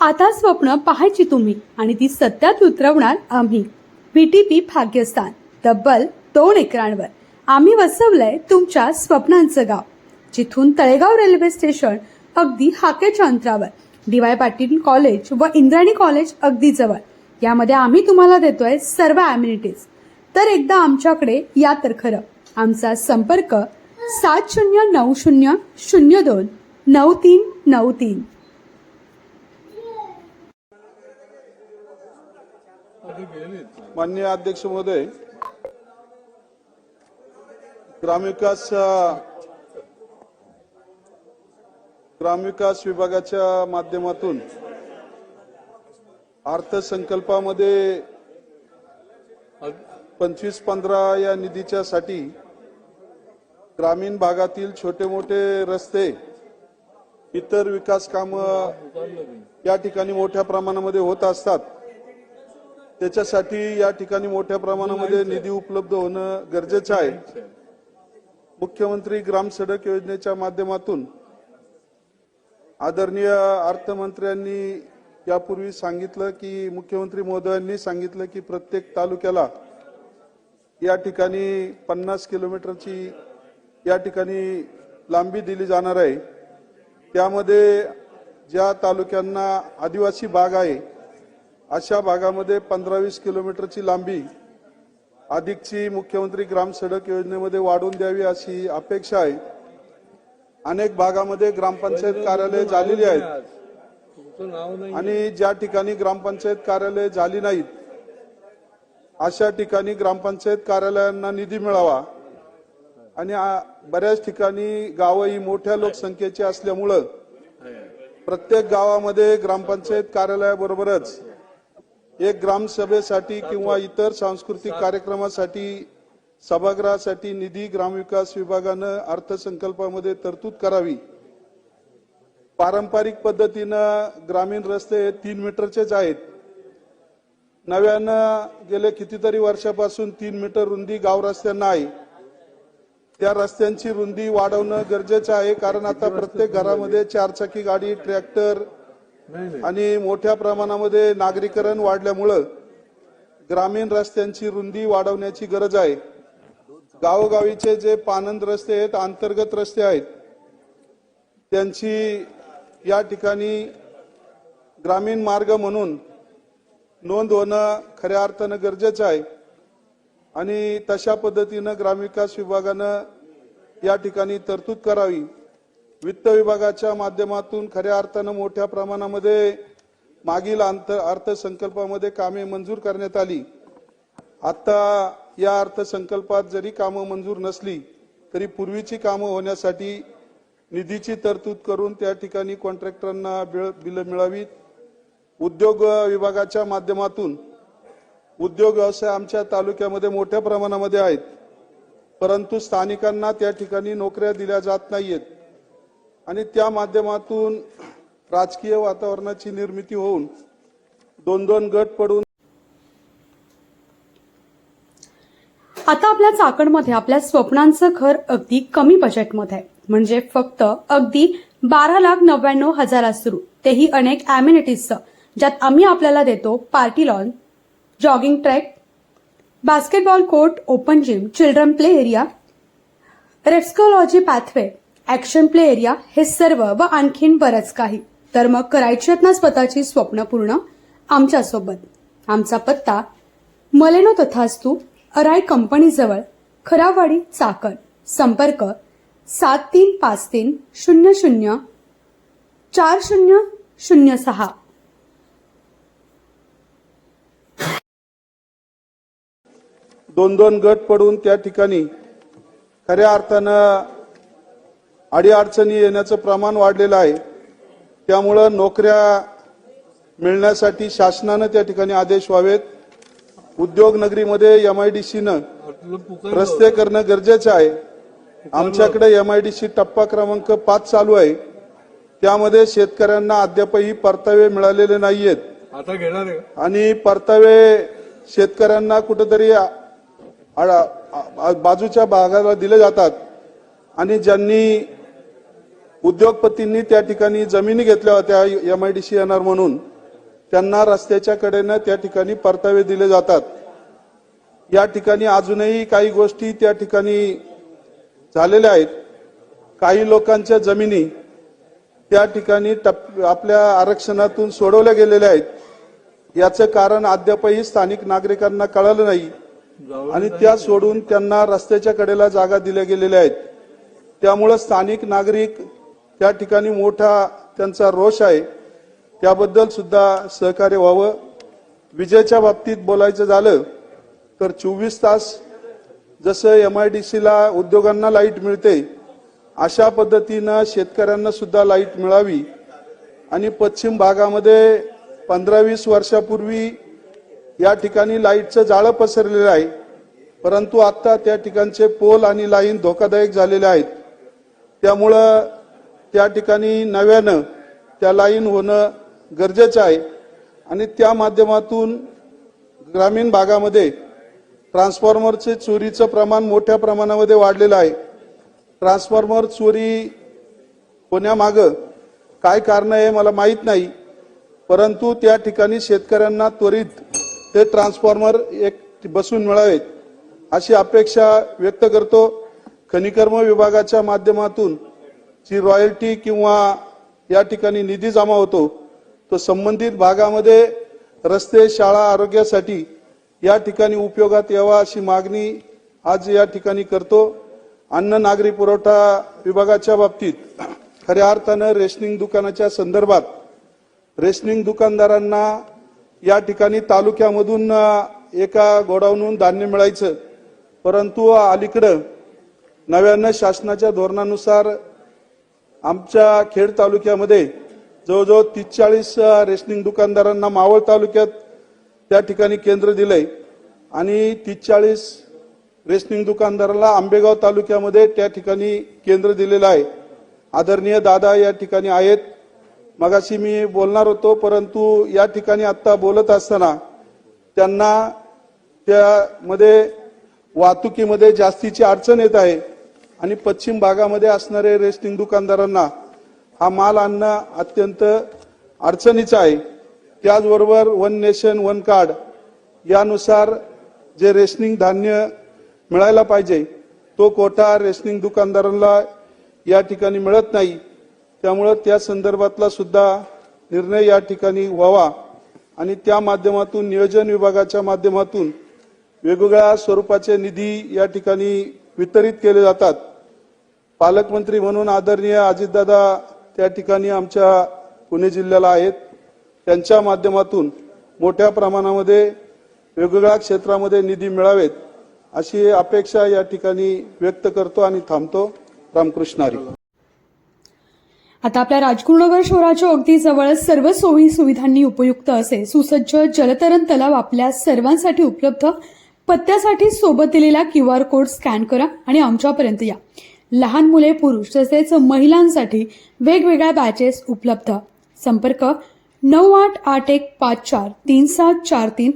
आता स्वप्न पाहायची तुम्ही आणि ती सत्यात उतरवणार आम्ही. व्हीटीपी भाग्यस्थान तब्बल दोन एकरांवर. आम्ही वसवलंय तुमच्या स्वप्नांचं गाव. जिथून तळेगाव रेल्वे स्टेशन अगदी हाकेच्या अंतरावर डी वाय पाटील कॉलेज व इंद्राणी कॉलेज अगदी जवळ. यामध्ये आम्ही तुम्हाला देतोय सर्व ॲम्युनिटीज तर एकदा आमच्याकडे या तर खरं. आमचा संपर्क सात शून्य नऊ शून्य शून्य दोन नऊ तीन नऊ तीन. माननीय अध्यक्ष महोदय ग्रामविकास ग्रामविकास विभागाच्या माध्यमातून अर्थसंकल्पामध्ये पंचवीस पंधरा या निधीच्या साठी ग्रामीण भागातील छोटे मोठे रस्ते इतर विकास कामं या ठिकाणी मोठ्या प्रमाणामध्ये होत असतात. त्याच्यासाठी या ठिकाणी मोठ्या प्रमाणामध्ये निधी उपलब्ध होणं गरजेचं आहे. मुख्यमंत्री ग्राम सडक योजनेच्या माध्यमातून आदरणीय अर्थमंत्र्यांनी यापूर्वी सांगितलं की मुख्यमंत्री महोदयांनी सांगितलं की प्रत्येक तालुक्याला या ठिकाणी पन्नास किलोमीटरची या ठिकाणी लांबी दिली जाणार आहे. त्यामध्ये ज्या तालुक्यांना आदिवासी भाग आहे अशा भागामध्ये पंधरा वीस किलोमीटरची लांबी अधिकची मुख्यमंत्री ग्राम सडक योजनेमध्ये वाढवून द्यावी अशी अपेक्षा आहे. अनेक भागामध्ये ग्रामपंचायत कार्यालय झालेली आहेत. आणि ज्या ठिकाणी ग्रामपंचायत कार्यालय झाली नाहीत अशा ठिकाणी ग्रामपंचायत कार्यालयांना निधी मिळावा. आणि बऱ्याच ठिकाणी गावं ही मोठ्या लोकसंख्येची असल्यामुळं प्रत्येक गावामध्ये ग्रामपंचायत कार्यालयाबरोबरच एक ग्रामसभेसाठी किंवा इतर सांस्कृतिक कार्यक्रमासाठी सभागृहासाठी निधी ग्रामविकास विभागानं अर्थसंकल्पामध्ये तरतूद करावी. पारंपरिक पद्धतीनं ग्रामीण रस्ते हे तीन मीटरचेच आहेत. नव्यानं गेले कितीतरी वर्षापासून तीन मीटर रुंदी गाव रस्त्यांना आहे. त्या रस्त्यांची रुंदी वाढवणं गरजेचं आहे कारण आता प्रत्येक घरामध्ये चारचाकी गाडी ट्रॅक्टर आणि मोठ्या प्रमाणामध्ये नागरीकरण वाढल्यामुळं ग्रामीण रस्त्यांची रुंदी वाढवण्याची गरज आहे. गावोगावीचे जे पानंद रस्ते आहेत अंतर्गत रस्ते आहेत त्यांची या ठिकाणी ग्रामीण मार्ग म्हणून नोंद होणं खऱ्या अर्थानं गरजेचं आहे. आणि तशा पद्धतीनं ग्रामविकास विभागानं या ठिकाणी तरतूद करावी. वित्त विभागाच्या माध्यमातून खऱ्या अर्थानं मोठ्या प्रमाणामध्ये मागील अंत अर्थसंकल्पामध्ये कामे मंजूर करण्यात आली. आता या अर्थसंकल्पात जरी कामं मंजूर नसली तरी पूर्वीची कामं होण्यासाठी निधीची तरतूद करून त्या ठिकाणी कॉन्ट्रॅक्टरांना बिलं मिळावीत. उद्योग विभागाच्या माध्यमातून उद्योग व्यवसाय आमच्या तालुक्यामध्ये मोठ्या प्रमाणामध्ये आहेत. परंतु स्थानिकांना त्या ठिकाणी नोकऱ्या दिल्या जात नाहीयेत. आणि त्या माध्यमातून राजकीय वातावरणाची निर्मिती होऊन दोन दोन गट पडून आता आपल्या चाकणमध्ये आपल्या स्वप्नांचं घर अगदी कमी बजेटमध्ये आहे. म्हणजे फक्त अगदी बारा लाख नव्याण्णव हजारात सुरू तेही अनेक अम्युनिटीजचं ज्यात आम्ही आपल्याला देतो party lawn jogging track basketball court open gym children play area रेस्कोलॉजी pathway action play area हे सर्व व आणखीन बरंच काही. तर मग करायची आहेत ना स्वतःची स्वप्न पूर्ण आमच्यासोबत. आमचा पत्ता मलेनो तथास्तू अराय कंपनीजवळ खरावाडी चाकण. संपर्क सात तीन पाच तीन शून्य शून्य चार शून्य शून्य सहा. दोन दोन गट पडून त्या ठिकाणी खऱ्या अर्थानं अडीअडचणी येण्याचं प्रमाण वाढलेलं आहे. त्यामुळं नोकऱ्या मिळण्यासाठी शासनानं त्या ठिकाणी आदेश व्हावेत. उद्योग नगरीमध्ये एमआयडीसीनं तुला पुकार रस्ते करणं गरजेचं आहे. आमच्याकडे एमआयडीसी टप्पा क्रमांक पाच चालू आहे. त्यामध्ये शेतकऱ्यांना अद्यापही परतावे मिळालेले नाहीयेत? आणि परतावे शेतकऱ्यांना कुठेतरी बाजूच्या भागाला दिले जातात. आणि ज्यांनी उद्योगपतींनी त्या ठिकाणी जमिनी घेतल्या होत्या M I D C N येणार म्हणून. त्यांना रस्त्याच्या कडेनं त्या ठिकाणी परतावे दिले जातात. या ठिकाणी अजूनही काही गोष्टी त्या ठिकाणी झालेल्या आहेत. काही लोकांच्या जमिनी त्या ठिकाणी टप आपल्या आरक्षणातून सोडवल्या गेलेल्या आहेत. याचं कारण अद्यापही स्थानिक नागरिकांना कळालं नाही. आणि त्या सोडून त्यांना रस्त्याच्या कडेला जागा दिल्या गेलेल्या आहेत. त्यामुळं स्थानिक नागरिक त्या ठिकाणी मोठा त्यांचा रोष आहे. त्याबद्दल सुद्धा सहकार्य व्हावं. विजेच्या बाबतीत बोलायचं झालं तर चोवीस तास जसं एम आय डी सीला उद्योगांना लाइट मिळते अशा पद्धतीनं शेतकऱ्यांना सुद्धा लाइट मिळावी. आणि पश्चिम भागामध्ये पंधरा वीस वर्षापूर्वी या ठिकाणी लाईटचं जाळं पसरलेलं आहे. परंतु आत्ता त्या ठिकाणचे पोल आणि लाईन धोकादायक झालेले आहेत. त्यामुळं त्या ठिकाणी नव्यानं त्या लाईन होणं गरजेचं आहे. आणि त्या माध्यमातून ग्रामीण भागामध्ये ट्रान्सफॉर्मरचे चोरीचं प्रमाण मोठ्या प्रमाणामध्ये वाढलेलं आहे. ट्रान्सफॉर्मर चोरी होण्यामागं काय कारण आहे मला माहीत नाही. परंतु त्या ठिकाणी शेतकऱ्यांना त्वरित ते ट्रान्सफॉर्मर एक बसून मिळावेत अशी अपेक्षा व्यक्त करतो. खनिकर्म विभागाच्या माध्यमातून जी रॉयल्टी किंवा या ठिकाणी निधी जमा होतो तो संबंधित भागामध्ये रस्ते शाळा आरोग्यासाठी या ठिकाणी उपयोगात यावा अशी मागणी आज या ठिकाणी करतो. अन्न नागरी पुरवठा विभागाच्या बाबतीत खऱ्या अर्थानं रेशनिंग दुकानाच्या संदर्भात रेशनिंग दुकानदारांना या ठिकाणी तालुक्यामधून एका गोडाऊनहून धान्य मिळायचं. परंतु अलीकडं नव्यानं शासनाच्या धोरणानुसार आमच्या खेड तालुक्यामध्ये जवळजवळ तीस चाळीस रेशनिंग दुकानदारांना मावळ तालुक्यात त्या ठिकाणी केंद्र दिलंय. आणि तीस चाळीस रेशनिंग दुकानदाराला आंबेगाव तालुक्यामध्ये त्या ठिकाणी केंद्र दिलेलं आहे. आदरणीय दादा या ठिकाणी आहेत. मगाशी मी बोलणार होतो परंतु या ठिकाणी आत्ता बोलत असताना त्यांना त्यामध्ये वाहतुकीमध्ये जास्तीची अडचण येत आहे. आणि पश्चिम भागामध्ये असणारे रेस्टिंग दुकानदारांना हा माल आणणं अत्यंत अडचणीचं आहे. त्याचबरोबर वन नेशन वन कार्ड यानुसार जे रेशनिंग धान्य मिळायला पाहिजे तो कोटा रेशनिंग दुकानदारांना या ठिकाणी मिळत नाही. त्यामुळं त्या संदर्भातला सुद्धा निर्णय या ठिकाणी व्हावा आणि त्या माध्यमातून नियोजन विभागाच्या माध्यमातून वेगवेगळ्या स्वरूपाचे निधी या ठिकाणी वितरित केले जातात. पालकमंत्री म्हणून आदरणीय अजितदादा त्या ठिकाणी आमच्या पुणे जिल्ह्याला आहेत. त्यांच्या माध्यमातून मोठ्या प्रमाणामध्ये वेगवेगळ्या क्षेत्रामध्ये निधी मिळावेत अशी अपेक्षा या ठिकाणी व्यक्त करतो आणि थांबतो. रामकृष्ण हरी. आता आपल्या राजगुरुनगर शहराच्या अगदी जवळच सर्व सोयी सुविधांनी उपयुक्त असे सुसज्ज जलतरण तलाव आपल्या सर्वांसाठी उपलब्ध. पत्त्यासाठी सोबत दिलेला क्यू आर कोड स्कॅन करा आणि आमच्यापर्यंत या. लहान मुले पुरुष तसेच महिलांसाठी वेगवेगळ्या बॅचेस उपलब्ध. संपर्क नऊ आठ आठ एक पाच चार तीन सात चार तीन